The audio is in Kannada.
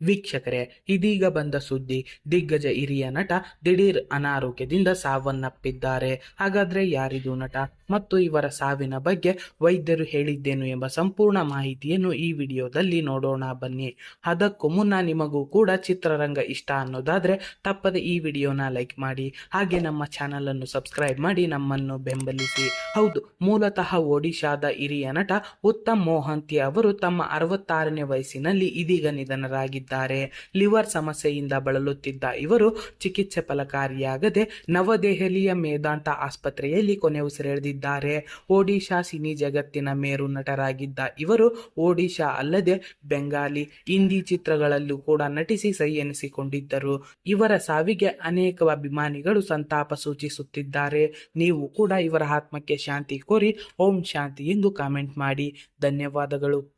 ವೀಕ್ಷಕರೇ, ಇದೀಗ ಬಂದ ಸುದ್ದಿ, ದಿಗ್ಗಜ ಹಿರಿಯ ನಟ ದಿಢೀರ್ ಅನಾರೋಗ್ಯದಿಂದ ಸಾವನ್ನಪ್ಪಿದ್ದಾರೆ. ಹಾಗಾದ್ರೆ ಯಾರಿದು ನಟ? ಮತ್ತು ಇವರ ಸಾವಿನ ಬಗ್ಗೆ ವೈದ್ಯರು ಹೇಳಿದ್ದೇನು ಎಂಬ ಸಂಪೂರ್ಣ ಮಾಹಿತಿಯನ್ನು ಈ ವಿಡಿಯೋದಲ್ಲಿ ನೋಡೋಣ ಬನ್ನಿ. ಅದಕ್ಕೂ ಮುನ್ನ ನಿಮಗೂ ಕೂಡ ಚಿತ್ರರಂಗ ಇಷ್ಟ ಅನ್ನೋದಾದ್ರೆ ತಪ್ಪದೆ ಈ ವಿಡಿಯೋನ ಲೈಕ್ ಮಾಡಿ, ಹಾಗೆ ನಮ್ಮ ಚಾನಲ್ ಅನ್ನು ಸಬ್ಸ್ಕ್ರೈಬ್ ಮಾಡಿ ನಮ್ಮನ್ನು ಬೆಂಬಲಿಸಿ. ಹೌದು, ಮೂಲತಃ ಒಡಿಶಾದ ಹಿರಿಯ ನಟ ಉತ್ತಮ್ ಮೋಹಂತಿ ಅವರು ತಮ್ಮ ಅರವತ್ತಾರನೇ ವಯಸ್ಸಿನಲ್ಲಿ ಇದೀಗ ನಿಧನರಾಗಿದ್ದಾರೆ. ಲಿವರ್ ಸಮಸ್ಯೆಯಿಂದ ಬಳಲುತ್ತಿದ್ದ ಇವರು ಚಿಕಿತ್ಸೆ ಫಲಕಾರಿಯಾಗದೆ ನವದೆಹಲಿಯ ಮೇದಾಂತ ಆಸ್ಪತ್ರೆಯಲ್ಲಿ ಕೊನೆ ಉಸಿರೆಳೆದಿದ್ದಾರೆ. ಒಡಿಶಾ ಸಿನಿ ಜಗತ್ತಿನ ಮೇರು ನಟರಾಗಿದ್ದ ಇವರು ಒಡಿಶಾ ಅಲ್ಲದೆ ಬೆಂಗಾಲಿ ಹಿಂದಿ ಚಿತ್ರಗಳಲ್ಲೂ ಕೂಡ ನಟಿಸಿ ಸೈ ಎನಿಸಿಕೊಂಡಿದ್ದರು. ಇವರ ಸಾವಿಗೆ ಅನೇಕ ಅಭಿಮಾನಿಗಳು ಸಂತಾಪ ಸೂಚಿಸುತ್ತಿದ್ದಾರೆ. ನೀವು ಕೂಡ ಇವರ ಆತ್ಮಕ್ಕೆ ಶಾಂತಿ ಕೋರಿ ಓಂ ಶಾಂತಿ ಎಂದು ಕಾಮೆಂಟ್ ಮಾಡಿ. ಧನ್ಯವಾದಗಳು.